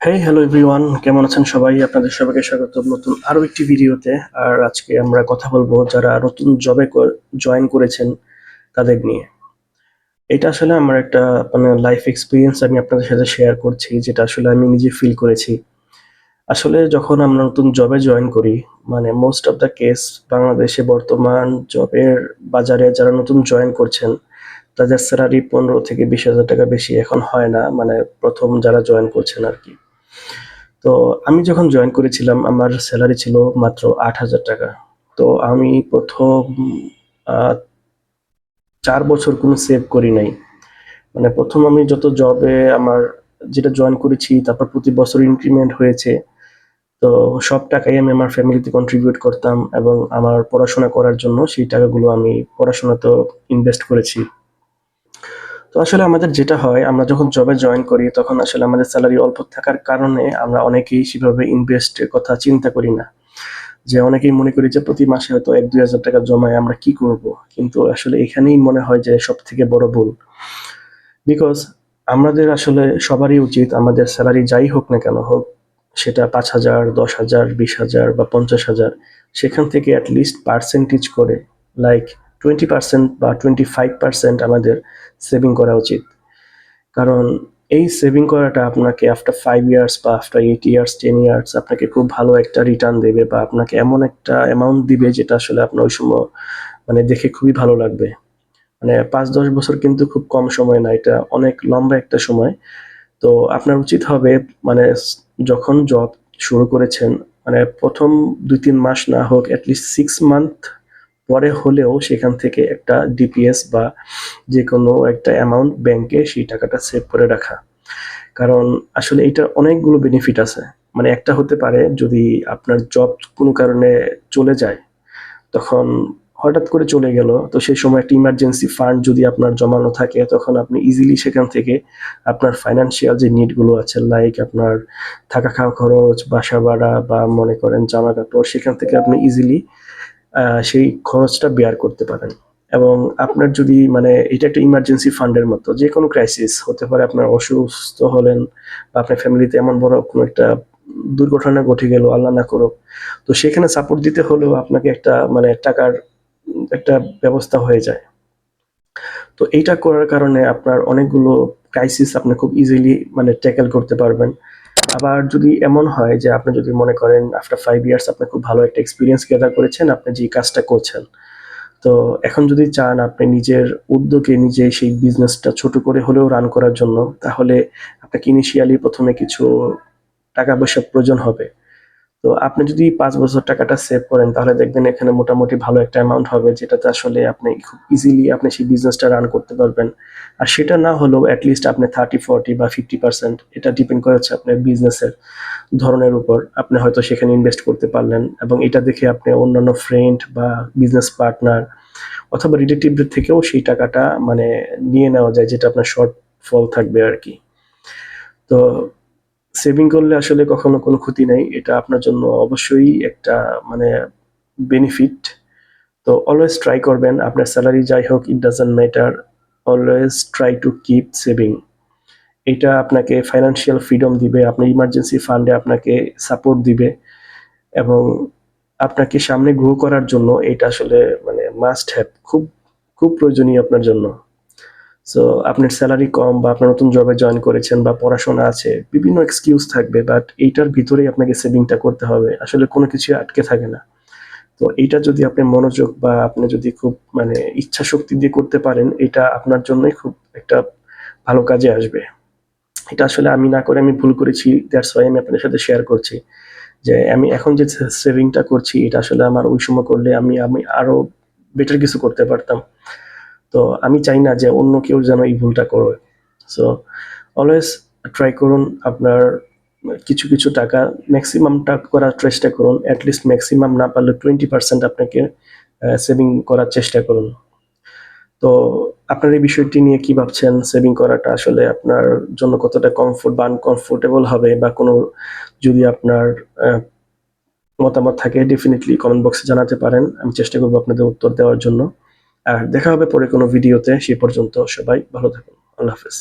Hey hello everyone কেমন আছেন সবাই? আপনাদের সবাইকে স্বাগত। নতুন আরও একটি ভিডিওতে। আর আজকে আমরা কথা বলব যারা নতুন জবে জয়েন করেছেন তাদের নিয়ে। এটা আসলে আমার একটা মানে লাইফ এক্সপিরিয়েন্স আমি আপনাদের সাথে শেয়ার করছি, যেটা আসলে আমি নিজে ফিল করেছি। আসলে যখন আমরা নতুন জবে জয়েন করি মানে মোস্ট অফ দ্য কেস বাংলাদেশে বর্তমান জবের বাজারে যারা নতুন জয়েন করছেন, তাদের স্যালারি পনেরো থেকে বিশ হাজার টাকা বেশি এখন হয় না। মানে প্রথম যারা জয়েন করছেন আর কি। তো আমি যখন জয়েন করেছিলাম, আমার স্যালারি ছিল মাত্র আট হাজার টাকা। তো আমি প্রথম চার বছর কোনো সেভ করি নাই। মানে প্রথম আমি যত জবে আমার যেটা জয়েন করেছি, তারপর প্রতি বছর ইনক্রিমেন্ট হয়েছে। তো সব টাকাই আমি আমার ফ্যামিলিতে কন্ট্রিবিউট করতাম এবং আমার পড়াশোনা করার জন্য সেই টাকাগুলো আমি পড়াশোনাতেও ইনভেস্ট করেছি। তো আসলে আমাদের যেটা হয়, আমরা যখন জবে জয়েন করি, তখন আসলে আমাদের স্যালারি অল্প থাকার কারণে আমরা অনেকেই সেভাবে ইনভেস্টের কথা চিন্তা করি না। যে অনেকেই মনে করি যে প্রতি মাসে হয়তো এক, দুই হাজার টাকা জমায়, আমরা কি করব? কিন্তু আসলে এখানেই মনে হয় যে সব থেকে বড় ভুল। বিকজ আমাদের আসলে সবারই উচিত, আমাদের স্যালারি যাই হোক না কেন হোক, সেটা পাঁচ হাজার, দশ হাজার, বিশ হাজার বা পঞ্চাশ হাজার, সেখান থেকে অ্যাটলিস্ট পার্সেন্টেজ করে লাইক টোয়েন্টি পার্সেন্ট বা টোয়েন্টি ফাইভ পার্সেন্ট আমাদের সেভিং করা উচিত। কারণ এই সেভিং করাটা আপনাকে আফটার ফাইভ ইয়ার্স বা after eight years ten years আপনাকে খুব ভালো একটা রিটার্ন দেবে বা আপনাকে এমন একটা অ্যামাউন্ট দিবে যেটা আসলে আপনার ওই সময় মানে দেখে খুবই ভালো লাগবে। মানে পাঁচ দশ বছর কিন্তু খুব কম সময় না, এটা অনেক লম্বা একটা সময়। তো আপনার উচিত হবে মানে যখন জব শুরু করেছেন মানে প্রথম দুই তিন মাস না হোক অ্যাটলিস্ট সিক্স মান্থ পরে হলেও সেখান থেকে একটা ডিপিএস বা যে কোনো একটা অ্যামাউন্ট ব্যাংকে সেই টাকাটা সেভ করে রাখা। কারণ আসলে এটার অনেকগুলো বেনিফিট আছে। মানে একটা হতে পারে যদি আপনার জব কোনো কারণে চলে যায়, তখন হঠাৎ করে চলে গেল, তো সেই সময় একটা ইমার্জেন্সি ফান্ড যদি আপনার জমানো থাকে, তখন আপনি ইজিলি সেখান থেকে আপনার ফাইনান্সিয়াল যে নিডগুলো আছে লাইক আপনার থাকা খাওয়া খরচ, বাসা ভাড়া বা মনে করেন জামা কাপড়, সেখান থেকে আপনি ইজিলি সেই খরচটা বেয়ার করতে পারেন। এবং আপনার যদি মানে এটা একটা ইমার্জেন্সি ফান্ডের মতো, যে কোনো ক্রাইসিস হতে পারে, আপনার অসুস্থ হলেন বা আপনার ফ্যামিলিতে এমন বড় কোনো একটা দুর্ঘটনা ঘটে গেল, আল্লাহ না করো তো সেখানে সাপোর্ট দিতে হলেও আপনাকে একটা মানে টাকার একটা ব্যবস্থা হয়ে যায়। তো এইটা করার কারণে আপনার অনেকগুলো ক্রাইসিস আপনি খুব ইজিলি মানে ট্যাকেল করতে পারবেন। আবার যদি এমন হয় যে আপনি যদি মনে করেন আফটার ফাইভ ইয়ার্স আপনি খুব ভালো একটা এক্সপিরিয়েন্স গ্যাদার করেছেন, আপনি যে কাজটা করছেন, তো এখন যদি চান আপনি নিজের উদ্যোগে নিজে সেই বিজনেসটা ছোট করে হলেও রান করার জন্য, তাহলে আপনাকে ইনিশিয়ালি প্রথমে কিছু টাকা পয়সার প্রয়োজন হবে। তো আপনি যদি পাঁচ বছর টাকাটা সেভ করেন, তাহলে দেখবেন এখানে মোটামুটি ভালো একটা অ্যামাউন্ট হবে, যেটাতে আসলে আপনি খুব ইজিলি আপনি সেই বিজনেসটা রান করতে পারবেন। আর সেটা না হলেও অ্যাটলিস্ট আপনি থার্টি ফর্টি বা ফিফটি পার্সেন্ট এটা ডিপেন্ড করে হচ্ছে আপনার বিজনেসের ধরনের উপর। আপনি হয়তো সেখানে ইনভেস্ট করতে পারলেন এবং এটা দেখে আপনি অন্যান্য ফ্রেন্ড বা বিজনেস পার্টনার অথবা রিলেটিভদের থেকেও সেই টাকাটা মানে নিয়ে নেওয়া যায়, যেটা আপনার শর্ট ফল থাকবে আর কি। তো সেভিং করলে আসলে কখনো কোনো ক্ষতি নেই। এটা আপনার জন্য অবশ্যই একটা মানে বেনিফিট তো অলওয়েজ ট্রাই করবেন। আপনার স্যালারি যাই হোক it doesn't matter always try to keep saving এটা আপনাকে ফাইনান্সিয়াল ফ্রিডম দিবে। আপনার ইমার্জেন্সি ফান্ডে আপনাকে সাপোর্ট দিবে। এবং আপনাকে সামনে গ্রো করার জন্য এটা আসলে মানে মাস্ট হ্যাভ খুব খুব প্রয়োজনীয় আপনার জন্য। সো আপনার স্যালারি কম বা আপনার নতুন জবে জয়েন করেছেন বা পড়াশোনা আছে, বিভিন্ন এক্সকিউজ থাকবে বাট এইটার ভিতরেই আপনাকে সেভিংটা করতে হবে। আসলে কোনো কিছু আটকে থাকে না। তো এইটা যদি আপনি মনোযোগ বা আপনি যদি খুব মানে ইচ্ছা শক্তি দিয়ে করতে পারেন, এটা আপনার জন্যই খুব একটা ভালো কাজে আসবে। এটা আসলে আমি না করে আমি ভুল করেছি দ্যাটস ওয়াই আমি আপনাদের সাথে শেয়ার করছি। যে আমি এখন যে সেভিংটা করছি, এটা আসলে আমার ওই সময় করলে আমি আমি আরও বেটার কিছু করতে পারতাম। তো আমি চাই না যে অন্য কেউ যেন এই ভুলটা করে। সো অলওয়েজ ট্রাই করুন আপনার কিছু কিছু টাকা ম্যাক্সিমাম ম্যাক্সিমামটা করার চেষ্টা করুন। অ্যাটলিস্ট ম্যাক্সিমাম না পারলে টোয়েন্টি পার্সেন্ট আপনাকে সেভিং করার চেষ্টা করুন। তো আপনার এই বিষয়টি নিয়ে কি ভাবছেন? সেভিং করাটা আসলে আপনার জন্য কতটা কমফোর্ট বা আনকমফোর্টেবল হবে বা কোনো যদি আপনার মতামত থাকে ডেফিনেটলি কমেন্ট বক্সে জানাতে পারেন। আমি চেষ্টা করব আপনাদের উত্তর দেওয়ার জন্য। আর দেখা হবে পরে কোনো ভিডিওতে সে পর্যন্ত সবাই ভালো থাকুন। আল্লাহ হাফেজ।